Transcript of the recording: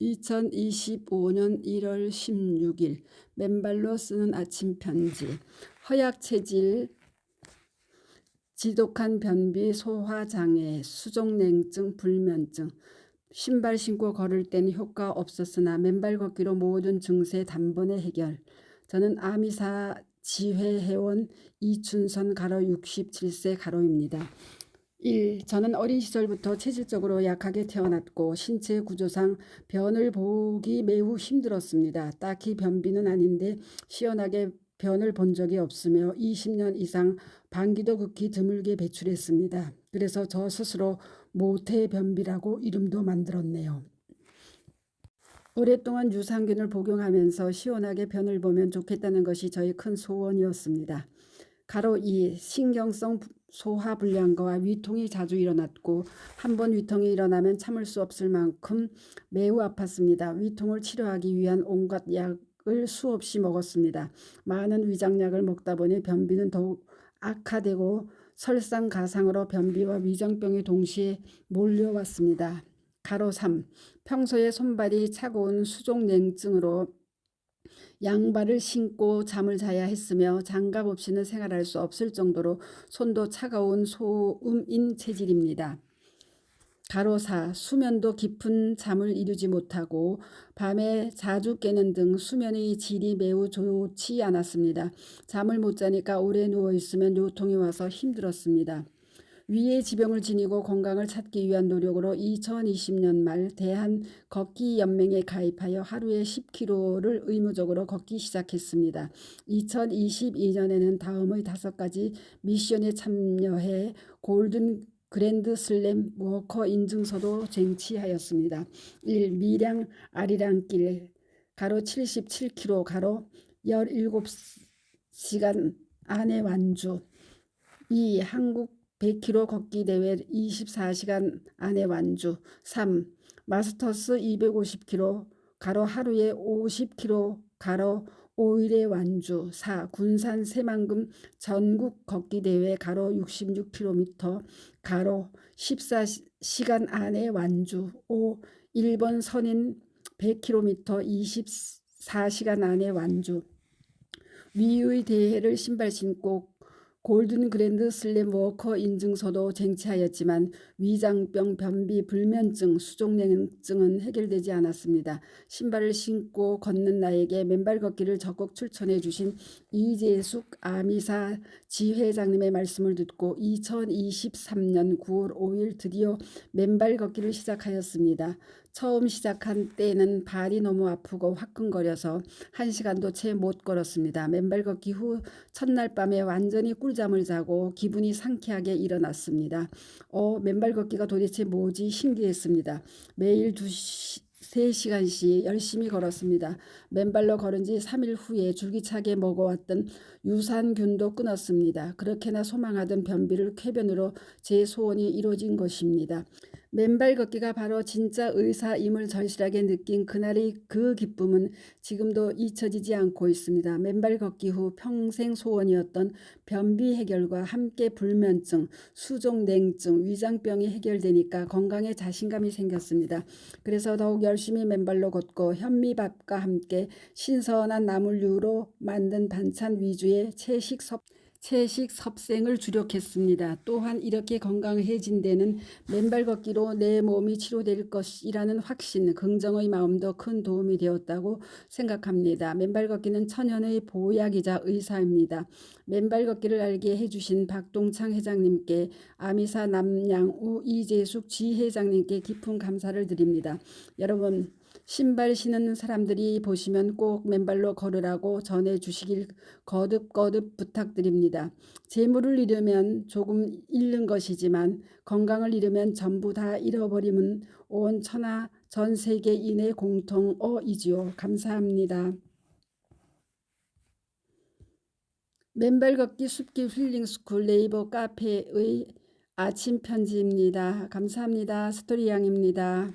2025년 1월 16일 맨발로 쓰는 아침 편지 허약 체질 지독한 변비 소화 장애 수족 냉증 불면증 신발 신고 걸을 때는 효과 없었으나 맨발 걷기로 모든 증세 단번에 해결 저는 아미사 지회 회원 이춘선 가로 67세 가로입니다. 1. 저는 어린 시절부터 체질적으로 약하게 태어났고 신체 구조상 변을 보기 매우 힘들었습니다. 딱히 변비는 아닌데 시원하게 변을 본 적이 없으며 20년 이상 방귀도 극히 드물게 배출했습니다. 그래서 저 스스로 모태변비라고 이름도 만들었네요. 오랫동안 유산균을 복용하면서 시원하게 변을 보면 좋겠다는 것이 저의 큰 소원이었습니다. 가로 2. 신경성 소화 불량과 위통이 자주 일어났고 한 번 위통이 일어나면 참을 수 없을 만큼 매우 아팠습니다. 위통을 치료하기 위한 온갖 약을 수없이 먹었습니다. 많은 위장약을 먹다 보니 변비는 더욱 악화되고 설상가상으로 변비와 위장병이 동시에 몰려왔습니다. 가로 3. 평소에 손발이 차가운 수족냉증으로 양발을 신고 잠을 자야 했으며 장갑 없이는 생활할 수 없을 정도로 손도 차가운 소음인 체질입니다. 가로 4. 수면도 깊은 잠을 이루지 못하고 밤에 자주 깨는 등 수면의 질이 매우 좋지 않았습니다. 잠을 못 자니까 오래 누워 있으면 요통이 와서 힘들었습니다. 위의 지병을 지니고 건강을 찾기 위한 노력으로 2020년 말 대한 걷기 연맹에 가입하여 하루에 10km를 의무적으로 걷기 시작했습니다. 2022년에는 다음의 다섯 가지 미션에 참여해 골든 그랜드 슬램 워커 인증서도 쟁취하였습니다. 1. 미량 아리랑길 가로 77km 가로 17시간 안에 완주 2. 한국 100km 걷기 대회 24시간 안에 완주 3. 마스터스 250km 가로 하루에 50km 가로 5일의 완주 4. 군산 새만금 전국 걷기 대회 가로 66km 가로 14시간 안에 완주 5. 일본 선인 100km 24시간 안에 완주 위의 대회를 신발 신고 골든 그랜드 슬램 워커 인증서도 쟁취하였지만 위장병, 변비, 불면증, 수족냉증은 해결되지 않았습니다. 신발을 신고 걷는 나에게 맨발 걷기를 적극 추천해 주신 이재숙 아미사 지회장님의 말씀을 듣고 2023년 9월 5일 드디어 맨발 걷기를 시작하였습니다. 처음 시작한 때는 발이 너무 아프고 화끈거려서 한 시간도 채 못 걸었습니다. 맨발 걷기 후 첫날 밤에 완전히 꿀 잠을 자고 기분이 상쾌하게 일어났습니다. 어, 맨발 걷기가 도대체 뭐지 신기했습니다. 매일 두 시, 3시간씩 열심히 걸었습니다. 맨발로 걸은 지 3일 후에 줄기차게 먹어왔던 유산균도 끊었습니다. 그렇게나 소망하던 변비를 쾌변으로 제 소원이 이루어진 것입니다. 맨발 걷기가 바로 진짜 의사임을 절실하게 느낀 그날의 그 기쁨은 지금도 잊혀지지 않고 있습니다. 맨발 걷기 후 평생 소원이었던 변비 해결과 함께 불면증, 수족냉증, 위장병이 해결되니까 건강에 자신감이 생겼습니다. 그래서 더욱 열심히 맨발로 걷고 현미밥과 함께 신선한 나물류로 만든 반찬 위주의 채식 섭 채식 섭생을 주력했습니다. 또한 이렇게 건강해진 데는 맨발 걷기로 내 몸이 치료될 것이라는 확신, 긍정의 마음도 큰 도움이 되었다고 생각합니다. 맨발 걷기는 천연의 보약이자 의사입니다. 맨발 걷기를 알게 해주신 박동창 회장님께 아미사 남양우 이재숙 지 회장님께 깊은 감사를 드립니다. 여러분 신발 신는 사람들이 보시면 꼭 맨발로 걸으라고 전해 주시길 거듭거듭 부탁드립니다. 재물을 잃으면 조금 잃는 것이지만 건강을 잃으면 전부 다 잃어버림은 온 천하 전 세계인의 공통어이지요. 감사합니다. 맨발 걷기 숲길 힐링 스쿨 네이버 카페의 아침 편지입니다. 감사합니다. 스토리 양입니다.